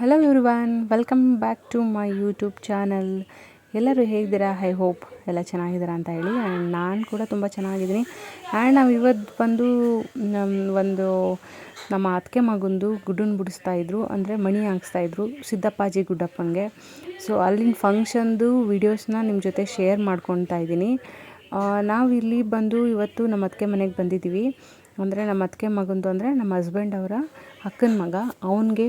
Hello everyone welcome back to my YouTube channel ಎಲ್ಲರೂ ಹೇಗಿದ್ದೀರಾ? I hope ಎಲ್ಲ ಚೆನ್ನಾಗಿದ್ದೀರಾ ಅಂತ ಹೇಳಿ. ಆ್ಯಂಡ್ ನಾನು ಕೂಡ ತುಂಬ ಚೆನ್ನಾಗಿದ್ದೀನಿ. ಆ್ಯಂಡ್ ನಾವು ಇವತ್ತು ಬಂದು ನಮ್ಮ ಒಂದು, ನಮ್ಮ ಅತ್ತಿಗೆ ಮಗಂದು ಗುಡ್ಡನ್ನು ಬಿಡಿಸ್ತಾಯಿದ್ರು ಅಂದರೆ ಮಣಿ ಹಾಕ್ಸ್ತಾಯಿದ್ರು ಸಿದ್ದಪ್ಪಾಜಿ ಗುಡ್ಡಪ್ಪನಿಗೆ. ಸೊ ಅಲ್ಲಿನ ಫಂಕ್ಷನ್ದು ವೀಡಿಯೋಸ್ನ ನಿಮ್ಮ ಜೊತೆ ಶೇರ್ ಮಾಡ್ಕೊತಾ ಇದ್ದೀನಿ. ನಾವು ಇಲ್ಲಿ ಬಂದು ಇವತ್ತು ನಮ್ಮ ಅತ್ತಿಗೆ ಮನೆಗೆ ಬಂದಿದ್ದೀವಿ. ಅಂದರೆ ನಮ್ಮ ಅತ್ತಿಗೆ ಮಗಂದು ಅಂದರೆ ನಮ್ಮ ಹಸ್ಬೆಂಡ್ ಅವರ ಅಕ್ಕನ ಮಗ. ಅವನಿಗೆ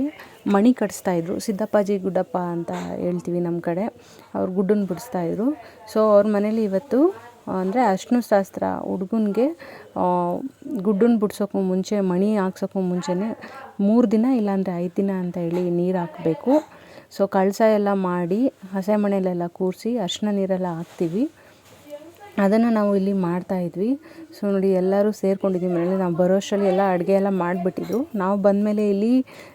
ಮಣಿ ಕಟ್ಸ್ತಾಯಿದ್ರು ಸಿದ್ದಪ್ಪಾಜಿ ಗುಡ್ಡಪ್ಪ ಅಂತ ಹೇಳ್ತೀವಿ ನಮ್ಮ ಕಡೆ. ಅವ್ರು ಗುಡ್ಡನ್ನ ಬಿಡಿಸ್ತಾಯಿದ್ರು ಸೊ ಅವ್ರ ಮನೇಲಿ ಇವತ್ತು ಅಂದರೆ ಅರ್ಶಿನ ಶಾಸ್ತ್ರ ಹುಡುಗನಿಗೆ ಗುಡ್ಡನ್ನ ಬಿಡ್ಸೋಕ್ಕೂ ಮುಂಚೆ, ಮಣಿ ಹಾಕ್ಸೋಕ್ಕೂ ಮುಂಚೆನೇ ಮೂರು ದಿನ ಇಲ್ಲಾಂದರೆ ಐದು ದಿನ ಅಂತ ಹೇಳಿ ನೀರು ಹಾಕಬೇಕು. ಸೊ ಕಳಸ ಎಲ್ಲ ಮಾಡಿ, ಹಸೆ ಮನೆಯಲ್ಲೆಲ್ಲ ಕೂರಿಸಿ ಅರ್ಶಿನ ನೀರೆಲ್ಲ ಹಾಕ್ತೀವಿ. ಅದನ್ನು ನಾವು ಇಲ್ಲಿ ಮಾಡ್ತಾಯಿದ್ವಿ ಸೊ ನೋಡಿ ಎಲ್ಲರೂ ಸೇರ್ಕೊಂಡಿದ್ವಿ ಮನೇಲಿ ನಾವು ಬರೋ ಅಷ್ಟರಲ್ಲಿ ಎಲ್ಲ ಅಡುಗೆ ಎಲ್ಲ ಮಾಡಿಬಿಟ್ಟಿದ್ರು ನಾವು ಬಂದಮೇಲೆ ಇಲ್ಲಿ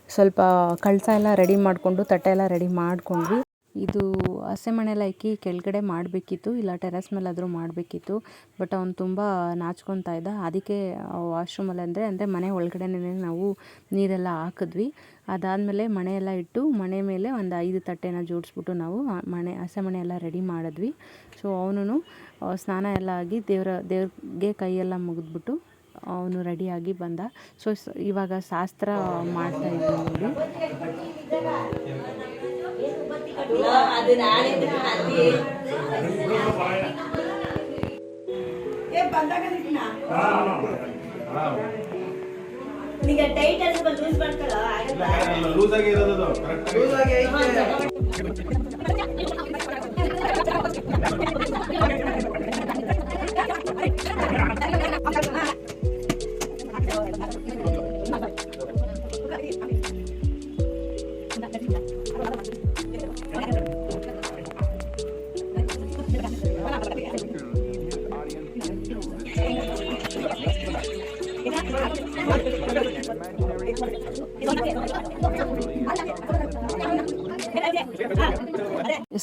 ಸ್ವಲ್ಪ ಕಳಸ ಎಲ್ಲ ರೆಡಿ ಮಾಡಿಕೊಂಡು, ತಟ್ಟೆ ಎಲ್ಲ ರೆಡಿ ಮಾಡಿಕೊಂಡ್ವಿ. ಇದು ಹಸೆ ಮಣೆಲ್ಲ ಇಕ್ಕಿ ಕೆಳಗಡೆ ಮಾಡಬೇಕಿತ್ತು, ಇಲ್ಲ ಟೆರೆಸ್ ಮೇಲಾದರೂ ಮಾಡಬೇಕಿತ್ತು ಬಟ್ ಅವ್ನು ತುಂಬ ನಾಚ್ಕೊತಾ ಇದ್ದ. ಅದಕ್ಕೆ ವಾಶ್ರೂಮಲ್ಲಿ ಅಂದರೆ ಅಂದರೆ ಮನೆ ಒಳಗಡೆನೇ ನಾವು ನೀರೆಲ್ಲ ಹಾಕಿದ್ವಿ. ಅದಾದಮೇಲೆ ಮಣೆಯೆಲ್ಲ ಇಟ್ಟು, ಮಣೆ ಮೇಲೆ ಒಂದು ಐದು ತಟ್ಟೆನ ಜೋಡಿಸ್ಬಿಟ್ಟು ನಾವು ಮಣೆ, ಹಸೆ ಮಣೆಯೆಲ್ಲ ರೆಡಿ ಮಾಡಿದ್ವಿ. ಸೊ ಅವನು ಸ್ನಾನ ಎಲ್ಲ ಆಗಿ ದೇವರ, ದೇವ್ರಿಗೆ ಕೈಯೆಲ್ಲ ಮುಗಿದ್ಬಿಟ್ಟು ಅವನು ರೆಡಿಯಾಗಿ ಬಂದ. ಸೊ, ಇವಾಗ ಶಾಸ್ತ್ರ ಇದ್ವಿ ನೋಡಿ ಈಗ ಟೈಟ್ ಆಗಿ ಸ್ವಲ್ಪ ಲೂಸ್ ಮಾಡ್ಕೊಳ್ಳೋ ಲೂಸ್ ಆಗಿ ಇರೋದು ಕರೆಕ್ಟ್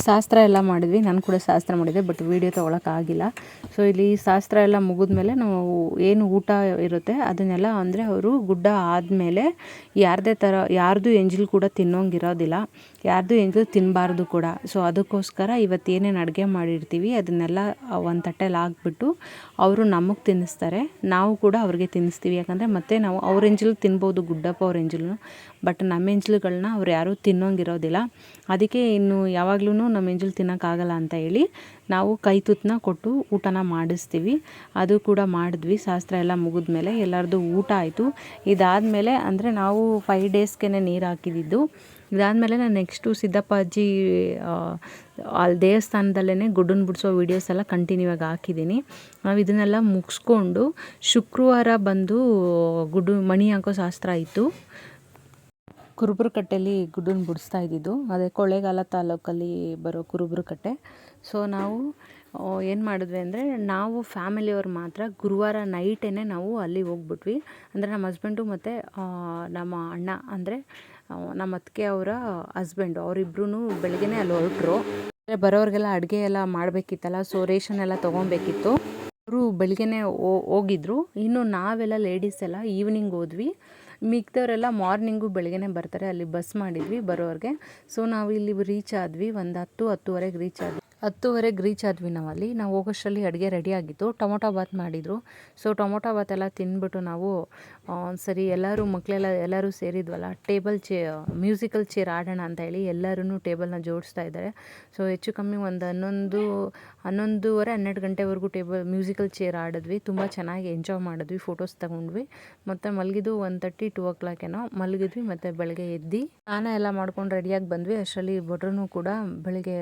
ಶಾಸ್ತ್ರ ಎಲ್ಲ ಮಾಡಿದ್ವಿ, ನಾನು ಕೂಡ ಶಾಸ್ತ್ರ ಮಾಡಿದ್ದೆ ಬಟ್ ವೀಡಿಯೋ ತೊಗೊಳಕ್ಕಾಗಿಲ್ಲ ಸೊ ಇಲ್ಲಿ ಶಾಸ್ತ್ರ ಎಲ್ಲ ಮುಗಿದ್ಮೇಲೆ ನಾವು ಏನು ಊಟ ಇರುತ್ತೆ, ಅದನ್ನೆಲ್ಲ ಅಂದರೆ ಅವರು ಗುಡ್ಡ ಆದಮೇಲೆ ಯಾರದೇ ಥರ, ಯಾರ್ದು ಎಂಜಲು ಕೂಡ ತಿನ್ನೋಂಗಿರೋದಿಲ್ಲ, ಯಾರ್ದು ಎಂಜಲು ತಿನ್ನಬಾರ್ದು ಕೂಡ. ಸೊ ಅದಕ್ಕೋಸ್ಕರ ಇವತ್ತು ಏನೇನು ಅಡುಗೆ ಮಾಡಿರ್ತೀವಿ, ಅದನ್ನೆಲ್ಲ ಒಂದು ತಟ್ಟೆಲಿ ಹಾಕ್ಬಿಟ್ಟು ಅವರು ನಮಗೆ ತಿನ್ನಿಸ್ತಾರೆ. ನಾವು ಕೂಡ ಅವ್ರಿಗೆ ತಿನ್ನಿಸ್ತೀವಿ. ಯಾಕಂದರೆ ಮತ್ತೆ ನಾವು ಅವ್ರ ಎಂಜಲು ತಿನ್ಬೋದು, ಗುಡ್ಡಪ್ಪ ಅವ್ರ ಎಂಜಲು ಬಟ್ ನಮ್ಮ ಎಂಜಲುಗಳನ್ನ ಅವ್ರು ಯಾರೂ ತಿನ್ನೋಂಗಿರೋದಿಲ್ಲ. ಅದಕ್ಕೆ ಇನ್ನು ಯಾವಾಗ್ಲೂ ನಮ್ಮ ಎಂಜಲು ತಿನ್ನೋಕ್ಕಾಗಲ್ಲ ಅಂತ ಹೇಳಿ ನಾವು ಕೈ ತುತ್ತನ್ನ ಕೊಟ್ಟು ಊಟನ ಮಾಡಿಸ್ತೀವಿ. ಅದು ಕೂಡ ಮಾಡಿದ್ವಿ. ಶಾಸ್ತ್ರ ಎಲ್ಲ ಮುಗಿದ್ಮೇಲೆ ಎಲ್ಲರದು ಊಟ ಆಯಿತು. ಇದಾದಮೇಲೆ ಅಂದರೆ ನಾವು ಫೈವ್ ಡೇಸ್ಗೆ ನೀರು ಹಾಕಿದಿದ್ದು. ಇದಾದಮೇಲೆ ನಾನು ನೆಕ್ಸ್ಟು ಸಿದ್ದಪ್ಪಾಜಿ ಅಲ್ಲಿ ದೇವಸ್ಥಾನದಲ್ಲೇ ಗುಡ್ಡನ್ನ ಬಿಡಿಸೋ ವೀಡಿಯೋಸ್ ಎಲ್ಲ ಕಂಟಿನ್ಯೂ ಆಗಿ ಹಾಕಿದ್ದೀನಿ ನಾವು ಇದನ್ನೆಲ್ಲ ಮುಗಿಸ್ಕೊಂಡು ಶುಕ್ರವಾರ ಬಂದು ಗುಡ್ಡು ಮಣಿ ಹಾಕೋ ಶಾಸ್ತ್ರ ಇತ್ತು. ಕುರುಬರಕಟ್ಟೆಯಲ್ಲಿ ಗುಡ್ಡನ್ನ ಬಿಡಿಸ್ತಾ ಇದ್ದಿದ್ದು. ಅದೇ ಕೊಳ್ಳೇಗಾಲ ತಾಲೂಕಲ್ಲಿ ಬರೋ ಕುರುಬರಕಟ್ಟೆ. ಸೊ ನಾವು ಏನು ಮಾಡಿದ್ವಿ ಅಂದರೆ, ನಾವು ಫ್ಯಾಮಿಲಿಯವ್ರು ಮಾತ್ರ ಗುರುವಾರ ನೈಟೇ ನಾವು ಅಲ್ಲಿ ಹೋಗ್ಬಿಟ್ವಿ. ಅಂದರೆ ನಮ್ಮ ಹಸ್ಬೆಂಡು ಮತ್ತು ನಮ್ಮ ಅಣ್ಣ, ಅಂದರೆ ನಮ್ಮ ಅತ್ತಿಗೆ ಅವರ ಹಸ್ಬೆಂಡು. ಅವರಿಬ್ರು ಬೆಳಗ್ಗೆನೇ ಅಲ್ಲಿ ಹೊರಟ್ರು. ಬರೋರಿಗೆಲ್ಲ ಅಡುಗೆ ಎಲ್ಲ ಮಾಡಬೇಕಿತ್ತಲ್ಲ ಸೊ ರೇಷನ್ ಎಲ್ಲ ತೊಗೊಬೇಕಿತ್ತು. ಅವರು ಬೆಳಗ್ಗೆನೇ ಹೋಗಿದ್ರು. ಇನ್ನು ನಾವೆಲ್ಲ ಲೇಡೀಸ್ ಎಲ್ಲ ಈವ್ನಿಂಗ್ ಹೋದ್ವಿ. ಮಿಕ್ದವರೆಲ್ಲ ಮಾರ್ನಿಂಗು ಬೆಳಗ್ಗೆನೇ ಬರ್ತಾರೆ. ಅಲ್ಲಿ ಬಸ್ ಮಾಡಿದ್ವಿ ಬರೋರಿಗೆ. ಸೊ ನಾವು ಇಲ್ಲಿ ರೀಚ್ ಆದ್ವಿ. ಒಂದು ಹತ್ತು, ಹತ್ತುವರೆಗೆ ರೀಚ್ ಆದ್ವಿ. ಹತ್ತುವರೆಗೆ ರೀಚ್ ಆದ್ವಿ ನಾವಲ್ಲಿ ನಾವು ಹೋಗೋಷ್ಟರಲ್ಲಿ ಅಡುಗೆ ರೆಡಿ ಆಗಿತ್ತು. ಟೊಮೊಟೊ ಬಾತ್ ಮಾಡಿದರು. ಸೊ ಟೊಮೊಟೊ ಬಾತ್ ಎಲ್ಲ ತಿಂದ್ಬಿಟ್ಟು ನಾವು ಸರಿ ಎಲ್ಲರೂ ಮಕ್ಕಳೆಲ್ಲ ಎಲ್ಲರೂ ಸೇರಿದ್ವಲ್ಲ, ಟೇಬಲ್ ಚೇ, ಮ್ಯೂಸಿಕಲ್ ಚೇರ್ ಆಡೋಣ ಅಂತ ಹೇಳಿ ಎಲ್ಲರೂ ಟೇಬಲ್ನ ಜೋಡಿಸ್ತಾ ಇದ್ದಾರೆ. ಸೊ ಹೆಚ್ಚು ಕಮ್ಮಿ ಒಂದು ಹನ್ನೊಂದು, ಹನ್ನೊಂದುವರೆ, ಹನ್ನೆರಡು ಗಂಟೆವರೆಗೂ ಟೇಬಲ್, ಮ್ಯೂಸಿಕಲ್ ಚೇರ್ ಆಡಿದ್ವಿ. ತುಂಬ ಚೆನ್ನಾಗಿ ಎಂಜಾಯ್ ಮಾಡಿದ್ವಿ ಫೋಟೋಸ್ ತಗೊಂಡ್ವಿ. ಮತ್ತು ಮಲಗಿದ್ದು ಒನ್ ತರ್ಟಿ ಟು ಓ ಕ್ಲಾಕೇನೋ ಮಲಗಿದ್ವಿ, ಮತ್ತು ಬೆಳಗ್ಗೆ ಎದ್ದು ಸ್ನಾನ ಎಲ್ಲ ಮಾಡ್ಕೊಂಡು ರೆಡಿಯಾಗಿ ಬಂದ್ವಿ. ಅಷ್ಟರಲ್ಲಿ ಭಟ್ರೂ ಕೂಡ ಬೆಳಗ್ಗೆ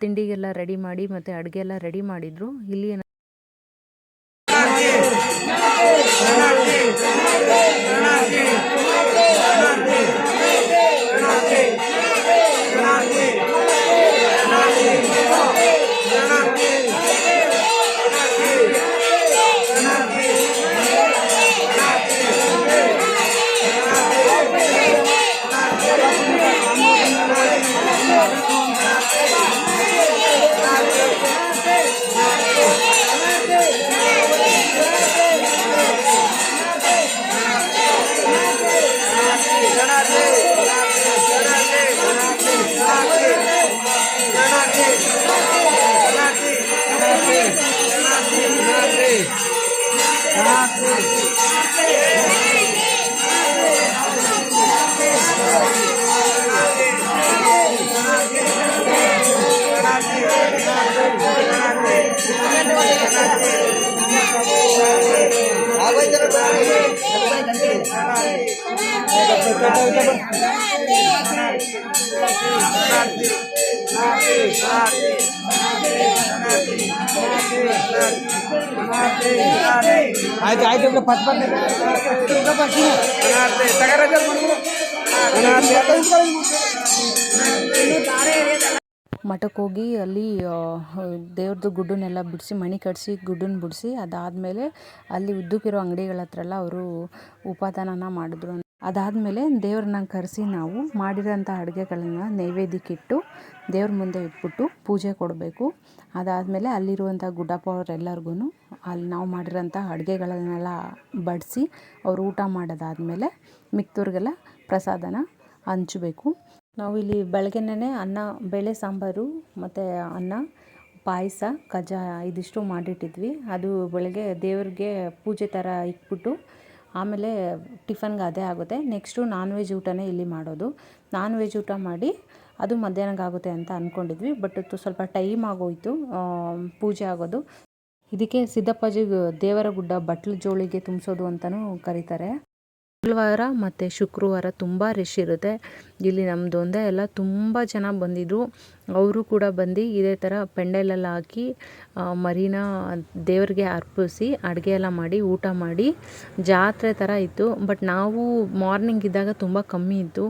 ತಿಂಡಿಗೆಲ್ಲ ರೆಡಿ ಮಾಡಿ ಮತ್ತು ಅಡುಗೆ ಎಲ್ಲ ರೆಡಿ ಮಾಡಿದರು. ಇಲ್ಲಿ ಆಯ್ತು ಆಯ್ತು ಅಂದ್ರೆ ಪಟ್ ಮಠಕ್ಕೆ ಹೋಗಿ ಅಲ್ಲಿ ದೇವ್ರದ್ದು ಗುಡ್ಡನ್ನೆಲ್ಲ ಬಿಡಿಸಿ, ಮಣಿ ಕಟ್ಸಿ ಗುಡ್ಡನ್ನ ಬಿಡಿಸಿ, ಅದಾದಮೇಲೆ ಅಲ್ಲಿ ಉದ್ದಕ್ಕಿರೋ ಅಂಗಡಿಗಳ ಹತ್ರ ಎಲ್ಲ ಅವರು ಉಪಾದಾನನ ಮಾಡಿದ್ರು. ಅದಾದಮೇಲೆ ದೇವ್ರನ್ನ ಕರೆಸಿ ನಾವು ಮಾಡಿರೋಂಥ ಅಡುಗೆಗಳನ್ನ ನೈವೇದ್ಯಕ್ಕಿಟ್ಟು ದೇವ್ರ ಮುಂದೆ ಇಟ್ಬಿಟ್ಟು ಪೂಜೆ ಕೊಡಬೇಕು. ಅದಾದಮೇಲೆ ಅಲ್ಲಿರುವಂಥ ಗುಡ್ಡಪ್ಪ ಅವರೆಲ್ಲರಿಗೂ ಅಲ್ಲಿ ನಾವು ಮಾಡಿರೋಂಥ ಅಡುಗೆಗಳನ್ನೆಲ್ಲ ಬಡಿಸಿ ಅವ್ರು ಊಟ ಮಾಡೋದಾದಮೇಲೆ ಮಿಕ್ದವ್ರಿಗೆಲ್ಲ ಪ್ರಸಾದನ ಹಂಚಬೇಕು. ನಾವಿಲ್ಲಿ ಬೆಳಗ್ಗೆನೇ ಅನ್ನ, ಬೇಳೆ ಸಾಂಬಾರು ಮತ್ತು ಅನ್ನ, ಪಾಯಸ ಕಜ ಇದಿಷ್ಟು ಮಾಡಿಟ್ಟಿದ್ವಿ. ಅದು ಬೆಳಗ್ಗೆ ದೇವ್ರಿಗೆ ಪೂಜೆ ಥರ ಇಟ್ಬಿಟ್ಟು ಆಮೇಲೆ ಟಿಫನ್ಗೆ ಅದೇ ಆಗುತ್ತೆ. ನೆಕ್ಸ್ಟು ನಾನ್ ವೆಜ್ ಊಟನೇ ಇಲ್ಲಿ ಮಾಡೋದು. ನಾನ್ ವೆಜ್ ಊಟ ಮಾಡಿ ಅದು ಮಧ್ಯಾಹ್ನಕ್ಕೆ ಆಗುತ್ತೆ ಅಂತ ಅಂದ್ಕೊಂಡಿದ್ವಿ ಬಟ್ ಸ್ವಲ್ಪ ಟೈಮ್ ಆಗೋಯಿತು ಪೂಜೆ ಆಗೋದು. ಇದಕ್ಕೆ ಸಿದ್ದಪ್ಪಾಜಿ ದೇವರ ಗುಡ್ಡ ಬಟ್ಲು ಜೋಳಿಗೆ ತುಂಬಿಸೋದು ಅಂತಲೂ ಕರೀತಾರೆ. ಮಂಗಳವಾರ ಮತ್ತು ಶುಕ್ರವಾರ ತುಂಬ ರಶ್ ಇರುತ್ತೆ. ಇಲ್ಲಿ ನಮ್ಮದು ಒಂದೇ ಎಲ್ಲ ತುಂಬ ಜನ ಬಂದಿದ್ದರು ಅವರು ಕೂಡ ಬಂದು ಇದೇ ಥರ ಪೆಂಡಲೆಲ್ಲ ಹಾಕಿ ಮರಿನ ದೇವರಿಗೆ ಅರ್ಪಿಸಿ, ಅಡುಗೆ ಎಲ್ಲ ಮಾಡಿ, ಊಟ ಮಾಡಿ, ಜಾತ್ರೆ ಥರ ಇತ್ತು. ಬಟ್ ನಾವು ಮಾರ್ನಿಂಗ್ ಇದ್ದಾಗ ತುಂಬ ಕಮ್ಮಿ ಇತ್ತು.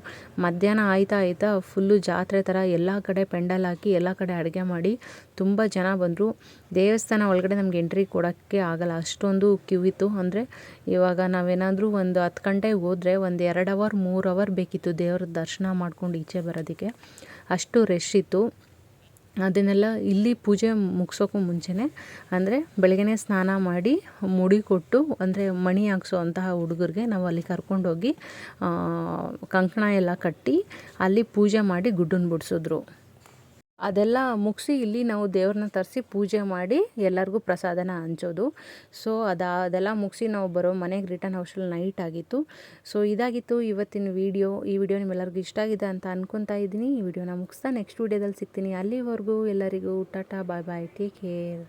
ಮಧ್ಯಾಹ್ನ ಆಯ್ತಾ ಆಯ್ತಾ ಫುಲ್ಲು ಜಾತ್ರೆ ಥರ ಎಲ್ಲ ಕಡೆ ಪೆಂಡಲ್ ಹಾಕಿ ಎಲ್ಲ ಕಡೆ ಅಡುಗೆ ಮಾಡಿ ತುಂಬ ಜನ ಬಂದರು. ದೇವಸ್ಥಾನ ಒಳಗಡೆ ನಮ್ಗೆ ಎಂಟ್ರಿ ಕೊಡೋಕ್ಕೆ ಆಗಲ್ಲ. ಅಷ್ಟೊಂದು ಕ್ಯೂ ಇತ್ತು. ಅಂದರೆ ಇವಾಗ ನಾವೇನಾದರೂ ಒಂದು ಹತ್ತು ಗಂಟೆಗೆ ಹೋದರೆ ಒಂದು ಎರಡು ಅವರ್, ಮೂರು ಅವರ್ ಬೇಕಿತ್ತು ದೇವ್ರ ದರ್ಶನ ಮಾಡ್ಕೊಂಡು ಈಚೆ ಬರೋದಕ್ಕೆ. ಅಷ್ಟು ರಶ್ ಇತ್ತು. ಅದನ್ನೆಲ್ಲ ಇಲ್ಲಿ ಪೂಜೆ ಮುಗಿಸೋಕ್ಕೂ ಮುಂಚೆನೇ, ಅಂದರೆ ಬೆಳಗ್ಗೆನೇ ಸ್ನಾನ ಮಾಡಿ ಮುಡಿ ಕೊಟ್ಟು, ಅಂದರೆ ಮಣಿ ಹಾಕ್ಸೋ ಅಂತಹ ಹುಡುಗರಿಗೆ ನಾವು ಅಲ್ಲಿ ಕರ್ಕೊಂಡೋಗಿ ಕಂಕಣ ಎಲ್ಲ ಕಟ್ಟಿ ಅಲ್ಲಿ ಪೂಜೆ ಮಾಡಿ ಗುಡ್ಡನ್ನ ಬಿಡಿಸಿದ್ರು. ಅದೆಲ್ಲ ಮುಗಿಸಿ ಇಲ್ಲಿ ನಾವು ದೇವ್ರನ್ನ ತರಿಸಿ ಪೂಜೆ ಮಾಡಿ ಎಲ್ಲರಿಗೂ ಪ್ರಸಾದನ ಹಂಚೋದು. ಸೊ ಅದು, ಅದೆಲ್ಲ ಮುಗಿಸಿ ನಾವು ಬರೋ ಮನೆಗೆ ರಿಟರ್ನ್ ಹೌಸಲ್ಲಿ ನೈಟ್ ಆಗಿತ್ತು. ಸೊ ಇದಾಗಿತ್ತು ಇವತ್ತಿನ ವೀಡಿಯೋ ಈ ವಿಡಿಯೋ ನಿಮ್ಮೆಲ್ಲರಿಗೂ ಇಷ್ಟ ಆಗಿದೆ ಅಂತ ಅನ್ಕೊತಾ ಇದ್ದೀನಿ. ಈ ವಿಡಿಯೋನ ಮುಗಿಸ್ತಾ ನೆಕ್ಸ್ಟ್ ವೀಡಿಯೋದಲ್ಲಿ ಸಿಗ್ತೀನಿ. ಅಲ್ಲಿವರೆಗೂ ಎಲ್ಲರಿಗೂ tata bye bye take care